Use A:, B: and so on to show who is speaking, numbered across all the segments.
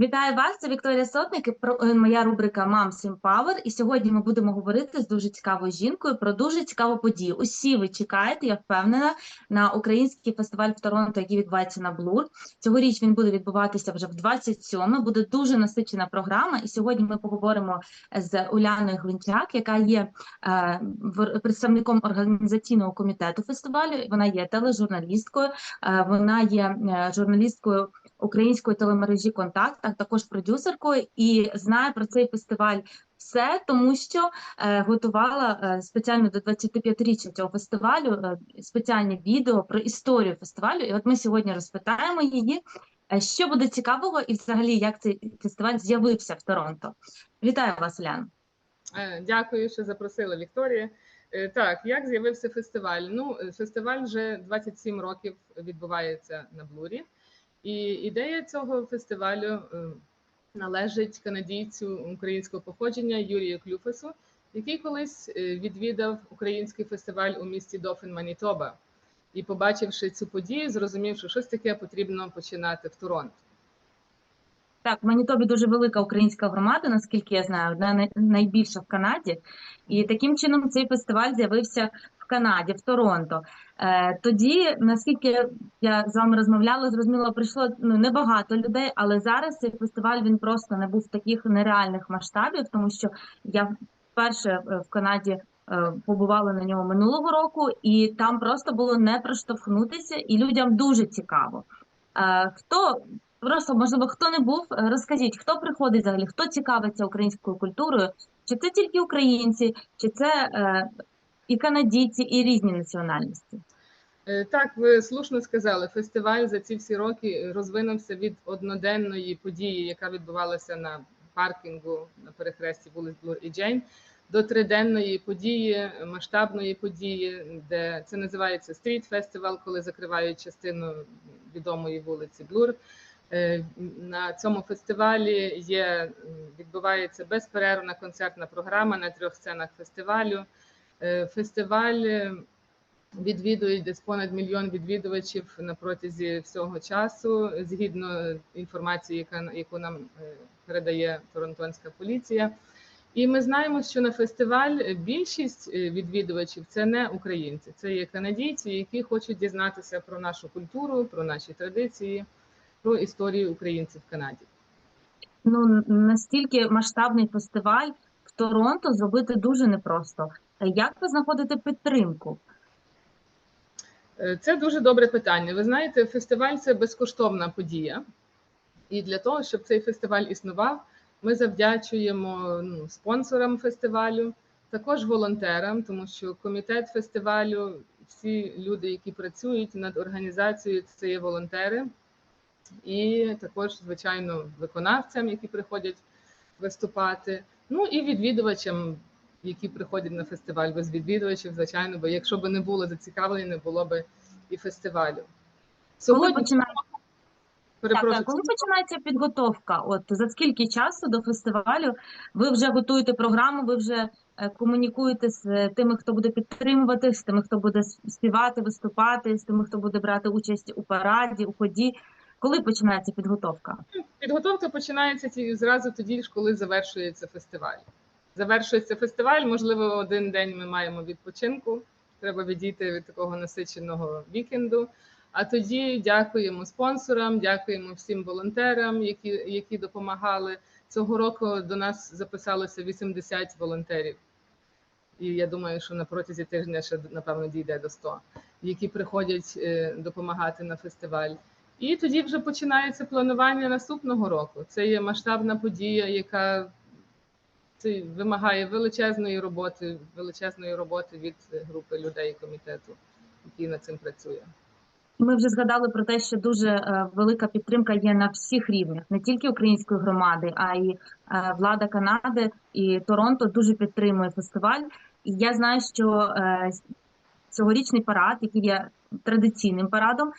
A: Вітаю вас, це Вікторія Сотник і е, моя рубрика Moms Empower. І сьогодні ми будемо говорити з дуже цікавою жінкою про дуже цікаву подію. Усі ви чекаєте, я впевнена, на український фестиваль в Торонто, який відбувається на Блур. Цьогоріч він буде відбуватися вже в 27 Буде дуже насичена програма. І сьогодні ми поговоримо з Уляною Глинчак, яка є е, представником організаційного комітету фестивалю. Вона є тележурналісткою, е, вона є е, журналісткою української телемережі Контакт, а також продюсеркою, і знає про цей фестиваль все, тому що е, готувала е, спеціально до 25-річчя цього фестивалю е, спеціальне відео про історію фестивалю. І от ми сьогодні розпитаємо її, е, що буде цікавого, і взагалі як цей фестиваль з'явився в Торонто. Вітаю вас, Уляна.
B: Е, Дякую, що запросила Вікторія. Е, Так, як з'явився фестиваль? Ну, фестиваль вже 27 років відбувається на Блурі, і ідея цього фестивалю е, належить канадійцю українського походження Юрію Клюфесу, який колись е, відвідав український фестиваль у місті Дофін, Манітоба. І, побачивши цю подію, зрозумів, що щось таке потрібно починати в Торонто.
A: Так, Манітобі дуже велика українська громада, наскільки я знаю, одна най- найбільша в Канаді. І таким чином цей фестиваль з'явився Канаді, в Торонто. Е, тоді, наскільки я з вами розмовляла, зрозуміло, прийшло ну, небагато людей, але зараз цей фестиваль він просто не був таких нереальних масштабів, тому що я вперше е, в Канаді е, побувала на ньому минулого року, і там просто було не проштовхнутися, і людям дуже цікаво. Хто Просто, можливо, хто не був, розкажіть, хто приходить взагалі, хто цікавиться українською культурою, чи це тільки українці, чи це і канадійці, і різні національності?
B: Е, Так, ви слушно сказали. Фестиваль за ці всі роки розвинувся від одноденної події, яка відбувалася на паркінгу на перехресті вулиць Блур і Джейн, до триденної події, масштабної події, де це називається стріт фестивал, коли закривають частину відомої вулиці Блур. Е, На цьому фестивалі є відбувається безперервна концертна програма на трьох сценах фестивалю. Е, Фестиваль е, відвідують десь понад мільйон відвідувачів на протязі всього часу, згідно інформації, яка яку нам е, передає Торонтонська поліція. І ми знаємо, що на фестиваль більшість відвідувачів це не українці, це є канадійці, які хочуть дізнатися про нашу культуру, про наші традиції, про історію українців в Канаді.
A: Ну настільки масштабний фестиваль в Торонто зробити дуже непросто. Е, Як ви знаходите підтримку?
B: Е, Це дуже добре питання. Ви знаєте, фестиваль це безкоштовна подія, і для того, щоб цей фестиваль існував, ми завдячуємо ну, спонсорам фестивалю, також волонтерам, тому що комітет фестивалю, всі люди, які працюють над організацією, це є волонтери, і також, звичайно, виконавцям, які приходять виступати. Ну і відвідувачам, які приходять на фестиваль без відвідувачів, звичайно, бо якщо б не було зацікавлення, не було б і фестивалю.
A: Коли
B: Сьогодні
A: починає... так, так, коли починається підготовка? От за скільки часу до фестивалю ви вже готуєте програму, ви вже е, комунікуєте з е, тими, хто буде підтримувати, з тими, хто буде співати, виступати, з тими, хто буде брати участь у параді, у ході. Коли починається підготовка?
B: підготовка починається зразу тоді ж, коли завершується фестиваль. Завершується фестиваль, можливо, один день ми маємо відпочинку. Треба відійти від такого насиченого вікенду. А тоді дякуємо спонсорам, дякуємо всім волонтерам, які, які допомагали. Цього року до нас записалося 80 волонтерів. І я думаю, що на протязі тижня ще напевно дійде до 100, які приходять е, допомагати на фестиваль. І тоді вже починається планування наступного року. Це є масштабна подія, яка це вимагає величезної роботи, величезної роботи від групи людей комітету, який над цим працює.
A: Ми вже згадали про те, що дуже е, велика підтримка є на всіх рівнях, не тільки української громади, а й е, влада Канади і Торонто дуже підтримує фестиваль. І я знаю, що е, цьогорічний парад, який є традиційним парадом,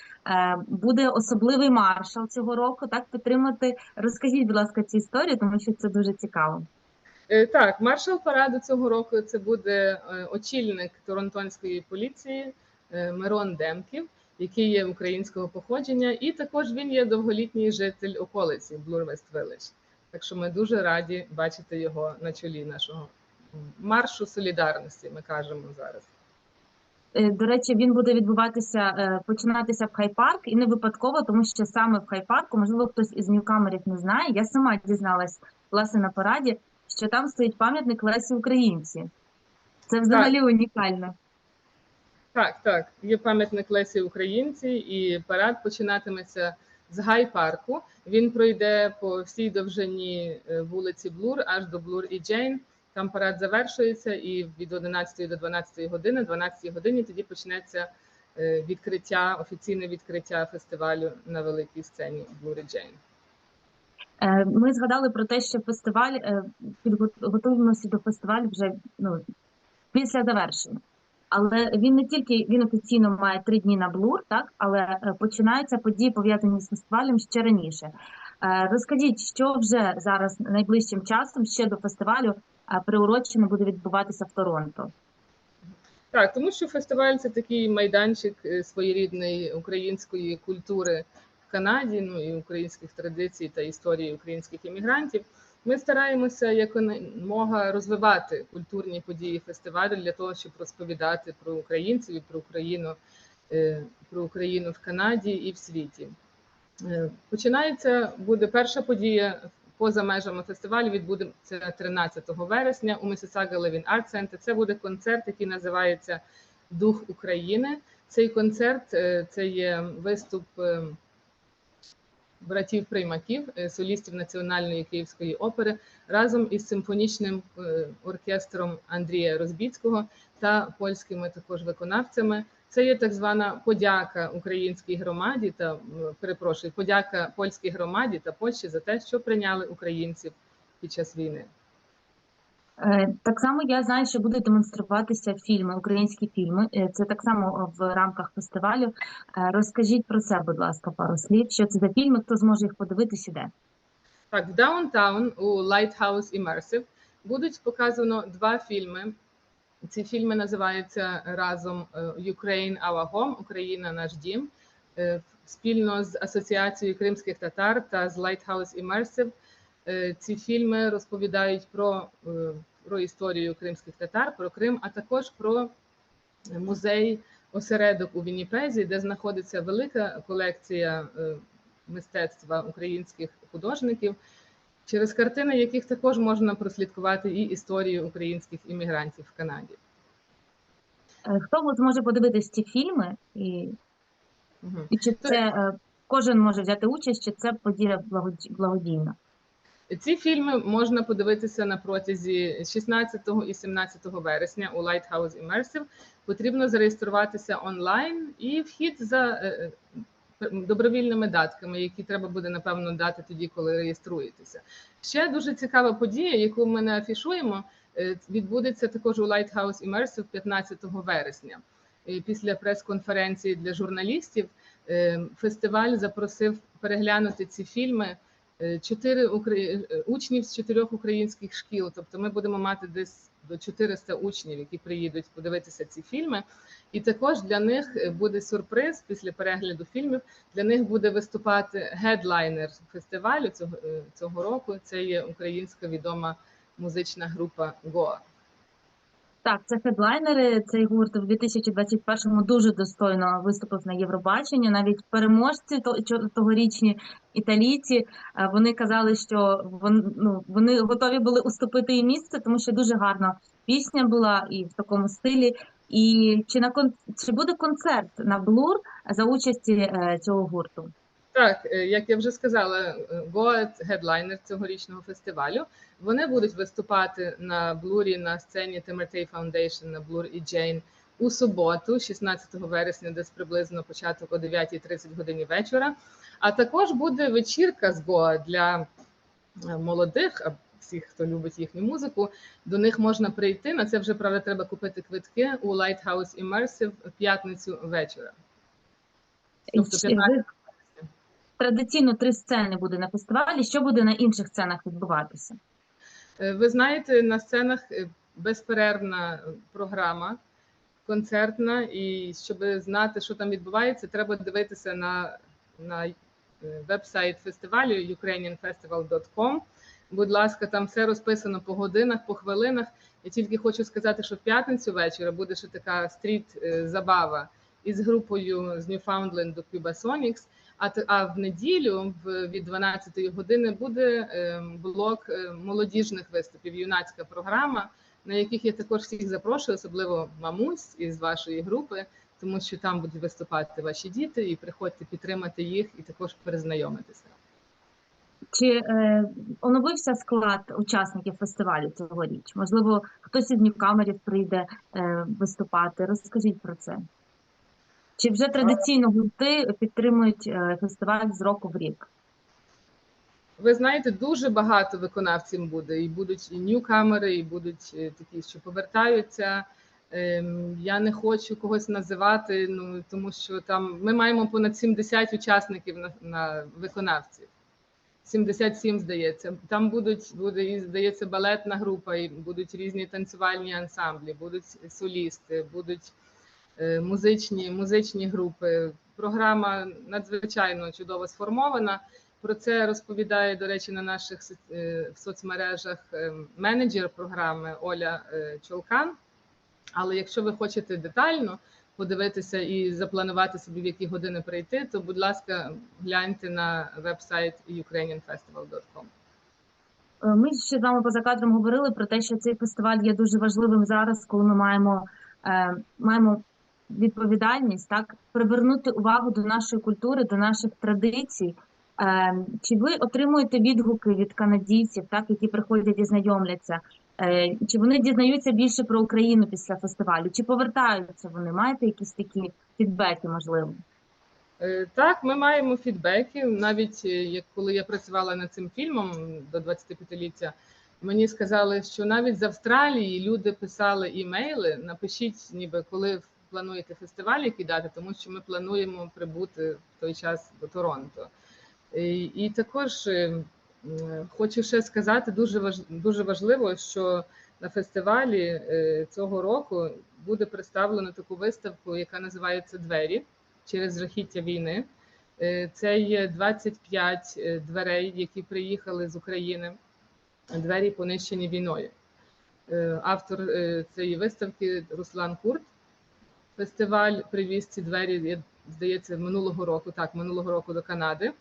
A: буде особливий маршал цього року. Так підтримати. Розкажіть, будь ласка, цю історію, тому що це дуже цікаво.
B: Е, Так, маршал параду цього року це буде е, очільник Торонтонської поліції е, Мирон Демків. який є українського походження, і також він є довголітній житель околиці West Village. Так що ми дуже раді бачити його на чолі нашого маршу солідарності. Ми кажемо зараз.
A: До речі, він буде відбуватися, починатися в Хай-парк, і не випадково, тому що саме в Хай-парку, можливо, хтось із ньюкамерів не знає. Я сама дізналась власне на параді, що там стоїть пам'ятник Лесі Українці. Це взагалі унікально.
B: Так, так. Є пам'ятник Лесі Українці, і парад починатиметься з гай-парку. Він пройде по всій довжині е, вулиці Блур аж до Блур і Джейн. Там парад завершується, і від 11 до 12 години, 12 годині тоді почнеться е, відкриття, офіційне відкриття фестивалю на великій сцені Блур і Джейн.
A: Е, Ми згадали про те, що фестиваль е, готуємося до фестивалю вже ну, після завершення. Але він не тільки він офіційно має три дні на блур, так але е, починаються події пов'язані з фестивалем ще раніше. Розкажіть, що вже зараз найближчим часом ще до фестивалю приурочено буде відбуватися в Торонто.
B: Так, тому що фестиваль це такий майданчик своєрідної української культури Канаді, ну і українських традицій та історії українських іммігрантів. Ми стараємося якомога розвивати культурні події фестивалю для того, щоб розповідати про українців і про Україну, е, про Україну в Канаді і в світі. Е, Починається буде перша подія поза межами фестивалю. Відбудеться 13 вересня у Mississauga Living Art Center. Це буде концерт, який називається Дух України. Цей концерт е, це є виступ братів приймаків, е, солістів Національної київської опери разом із симфонічним е, оркестром Андрія Розбіцького та польськими також виконавцями. Це є так звана подяка українській громаді та перепрошую, подяка польській громаді та Польщі за те, що прийняли українців під час війни.
A: Е, Так само я знаю, що будуть демонструватися фільми, українські фільми. Е, Це так само в рамках фестивалю. Е, Розкажіть про це, будь ласка, пару слів. Що це за фільми? Хто зможе їх подивитись і де?
B: Так, в Даунтаун у Lighthouse Immersive будуть показано два фільми. Ці фільми називаються разом Ukraine Our Home, Україна наш дім. Спільно з Асоціацією кримських татар та з Lighthouse Immersive. Ці фільми розповідають про, про історію кримських татар, про Крим, а також про музей осередок у Вінніпезі, де знаходиться велика колекція е, мистецтва українських художників, через картини яких також можна прослідкувати і історію українських іммігрантів в Канаді.
A: Е, Хто от зможе подивитись ці фільми, і,
B: Мгм.
A: і чи це е, кожен може взяти участь, чи це подія благодійна?
B: Ці фільми можна подивитися на протязі 16 і 17 вересня у Lighthouse Immersive. Потрібно зареєструватися онлайн і вхід за е, е, добровільними датками, які треба буде напевно дати тоді, коли реєструєтеся. Ще дуже цікава подія, яку ми не афішуємо, е, відбудеться також у Lighthouse Immersive 15 вересня. Після прес-конференції для журналістів е, фестиваль запросив переглянути ці фільми чотири укра- е, учнів з чотирьох українських шкіл. Тобто ми будемо мати десь до 400 учнів, які приїдуть подивитися ці фільми. І також для них е, буде сюрприз після перегляду фільмів. Для них буде виступати гедлайнер фестивалю цього, е, цього року. Це є українська відома музична група Гоа.
A: Так, це хедлайнери. Цей гурт в 2021-му дуже достойно виступив на Євробаченні. Навіть переможці тогорічні італійці е, вони казали, що вон, ну, вони готові були уступити їм місце, тому що дуже гарна пісня була і в такому стилі. І чи на кон... чи буде концерт на Блур за участі е, цього гурту?
B: Так, е, як я вже сказала, Goa – гедлайнер цьогорічного фестивалю. Вони будуть виступати на блурі на сцені Timothy Foundation на Блур і Джейн у суботу, 16 вересня, десь приблизно початок о 9.30 годині вечора. А також буде вечірка з Гоа для е, молодих, а всіх, хто любить їхню музику. До них можна прийти. На це вже правда треба купити квитки у Lighthouse Immersive в п'ятницю вечора. Тобто 15
A: ви- Традиційно три сцени буде на фестивалі. Що буде на інших сценах відбуватися?
B: Е, Ви знаєте, на сценах е, безперервна програма концертна, і щоб знати, що там відбувається, треба дивитися на, на е, веб-сайт фестивалю ukrainianfestival.com. Будь ласка, там все розписано по годинах, по хвилинах. Я тільки хочу сказати, що в п'ятницю вечора буде ще така стріт-забава із групою з до Cuba Sonics. А, в неділю від 12 години буде е, блок е, молодіжних виступів, юнацька програма, на яких я також всіх запрошую, особливо мамусь із вашої групи, тому що там будуть виступати ваші діти, і приходьте підтримати їх і також перезнайомитися.
A: Чи е, оновився склад учасників фестивалю цьогоріч? Можливо, хтось із ньюкамерів прийде е, виступати. Розкажіть про це. Чи вже традиційно гурти підтримують е, фестиваль з року в рік?
B: Ви знаєте, дуже багато виконавців буде. І будуть і ньюкамери, і будуть е, такі, що повертаються. Ем, Я не хочу когось називати, ну тому що там ми маємо понад 70 учасників на, на виконавців. 77, здається. Там будуть буде і здається балетна група, і будуть різні танцювальні ансамблі, будуть солісти, будуть музичні, музичні групи. Програма надзвичайно чудово сформована. Про це розповідає, до речі, на наших е, соцмережах е, менеджер програми Оля е, Чолкан. Але якщо ви хочете детально подивитися і запланувати собі, в які години прийти, то, будь ласка, гляньте на веб-сайт ukrainianfestival.com.
A: Е, Ми ще з вами поза кадром говорили про те, що цей фестиваль є дуже важливим зараз, коли ми маємо, е, маємо відповідальність так привернути увагу до нашої культури, до наших традицій. Е, Чи ви отримуєте відгуки від канадійців, так які приходять і знайомляться? Е, Чи вони дізнаються більше про Україну після фестивалю? Чи повертаються вони? Маєте якісь такі фідбеки, можливо?
B: Е, Так, ми маємо фідбеки. Навіть е, як коли я працювала над цим фільмом до 25-ліття, мені сказали, що навіть з Австралії люди писали імейли. Напишіть, ніби коли плануєте фестиваль, які дати, тому що ми плануємо прибути в той час до Торонто. І, також е, хочу ще сказати, дуже важ, дуже важливо, що на фестивалі е, цього року буде представлено таку виставку, яка називається Двері через жахіття війни. Е, Це є 25 е, дверей, які приїхали з України. Двері понищені війною. Автор цієї виставки Руслан Курт. Фестиваль привіз ці двері, здається, минулого року. Так, минулого року до Канади.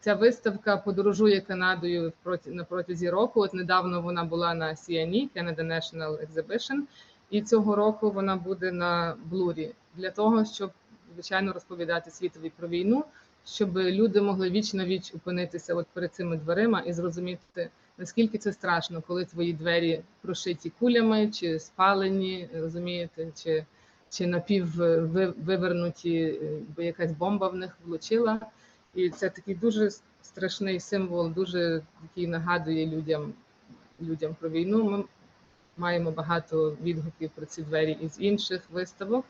B: Ця виставка подорожує Канадою на протязі року. От недавно вона була на CNE, Canada National Exhibition, і цього року вона буде на Блурі для того, щоб звичайно розповідати світові про війну, щоб люди могли віч на віч опинитися от перед цими дверима і зрозуміти, наскільки це страшно, коли твої двері прошиті кулями чи спалені, розумієте, чи, чи напіввивернуті, бо якась бомба в них влучила. І це такий дуже страшний символ, дуже який нагадує людям, людям про війну. Ми маємо багато відгуків про ці двері із інших виставок.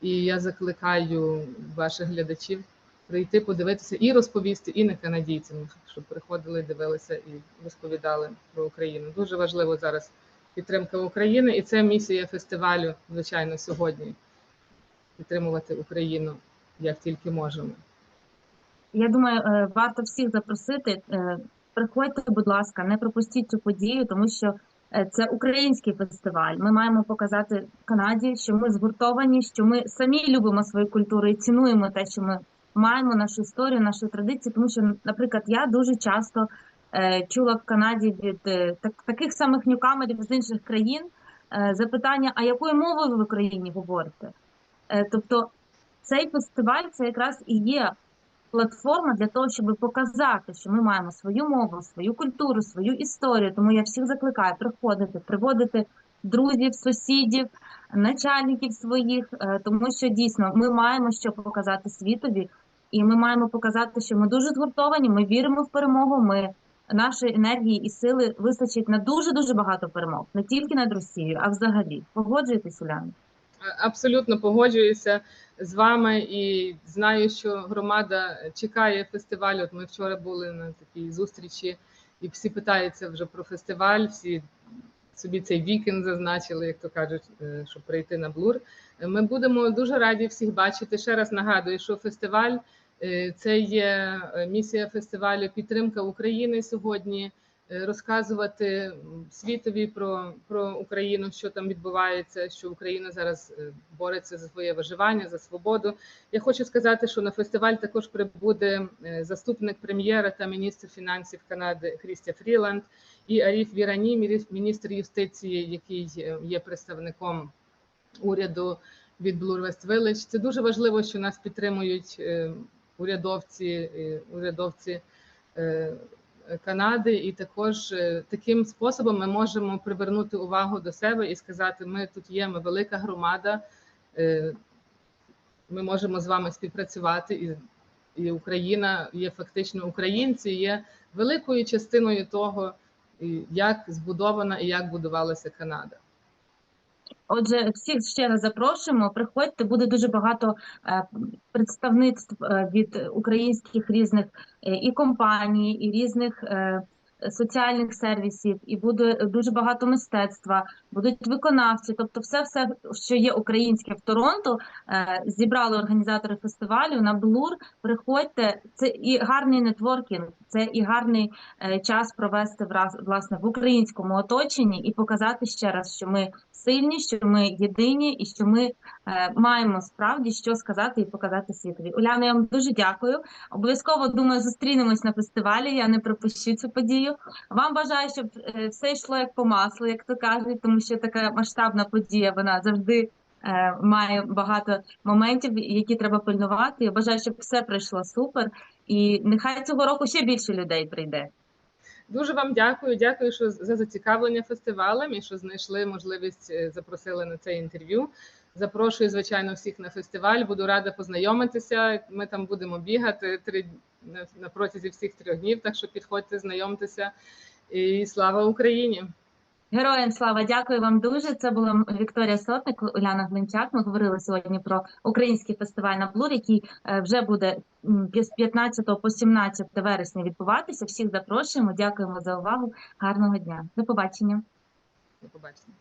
B: І я закликаю ваших глядачів прийти, подивитися і розповісти, і не канадійцям, щоб приходили, дивилися і розповідали про Україну. Дуже важливо зараз підтримка України, і це місія фестивалю, звичайно, сьогодні підтримувати Україну як тільки можемо.
A: Я думаю, е, варто всіх запросити. Е, Приходьте, будь ласка, не пропустіть цю подію, тому що е, це український фестиваль. Ми маємо показати Канаді, що ми згуртовані, що ми самі любимо свою культуру і цінуємо те, що ми маємо нашу історію, нашу традицію. Тому що, наприклад, я дуже часто чула в Канаді від е, так, таких самих ньюкамерів з інших країн е, запитання: а якою мовою ви в Україні говорите? Е, тобто цей фестиваль це якраз і є платформа для того, щоб показати, що ми маємо свою мову, свою культуру, свою історію. Тому я всіх закликаю приходити, приводити друзів, сусідів, начальників своїх, е, тому що дійсно ми маємо що показати світові, і ми маємо показати, що ми дуже згуртовані, ми віримо в перемогу. Ми нашої енергії і сили вистачить на дуже дуже багато перемог, не тільки над Росією, а взагалі. Погоджуєтесь, Уляна?
B: Абсолютно погоджуюся з вами і знаю, що громада чекає фестиваль. От ми вчора були на такій зустрічі, і всі питаються вже про фестиваль. Всі собі цей вікенд зазначили, як то кажуть, е, щоб прийти на блур. Ми будемо дуже раді всіх бачити. Ще раз нагадую, що фестиваль це є е, місія фестивалю підтримка України сьогодні. е, Розказувати світові про, про Україну, що там відбувається, що Україна зараз е, бореться за своє виживання, за свободу. Я хочу сказати, що на фестиваль також прибуде е, заступник прем'єра та міністр фінансів Канади Хрістя Фріланд і Аріф Вірані, міністр юстиції, який е, є представником уряду від Blue West Village. Це дуже важливо, що нас підтримують е, урядовці, е, урядовці е, Канади, і також е, таким способом ми можемо привернути увагу до себе і сказати: ми тут є, ми велика громада. Ми можемо з вами співпрацювати, і, і Україна є фактично українці, є великою частиною того, як збудована і як будувалася Канада.
A: Отже, всіх ще раз запрошуємо. Приходьте, буде дуже багато е, представництв е, від українських різних е, і компаній, і різних соціальних сервісів, і буде дуже багато мистецтва, будуть виконавці. Тобто, все, все, що є українське в Торонто, е, зібрали організатори фестивалю на Блур. Приходьте, це і гарний нетворкінг, це і гарний е, час провести власне в українському оточенні і показати ще раз, що ми сильні, що ми єдині і що ми маємо справді що сказати і показати світові. Уляна, я вам дуже дякую. Обов'язково думаю, зустрінемось на фестивалі. Я не пропущу цю подію. Вам бажаю, щоб е, все йшло як по маслу, як то кажуть, тому що така масштабна подія вона завжди. е, Має багато моментів, які треба пильнувати. Я бажаю, щоб все пройшло супер, і нехай цього року ще більше людей прийде.
B: Дуже вам дякую. Дякую, що за зацікавлення фестивалем і що знайшли можливість е, запросили на це інтерв'ю. Запрошую, звичайно, всіх на фестиваль. Буду рада познайомитися. Ми там будемо бігати три на, на протязі всіх трьох днів. Так що підходьте, знайомтеся. І слава Україні!
A: Героям слава, дякую вам дуже. Це була Вікторія Сотник, Уляна Глинчак. Ми говорили сьогодні про український фестиваль на Блур, який е, вже буде з 15 по 17 вересня відбуватися. Всіх запрошуємо. Дякуємо за увагу. Гарного дня. До побачення.
B: До побачення.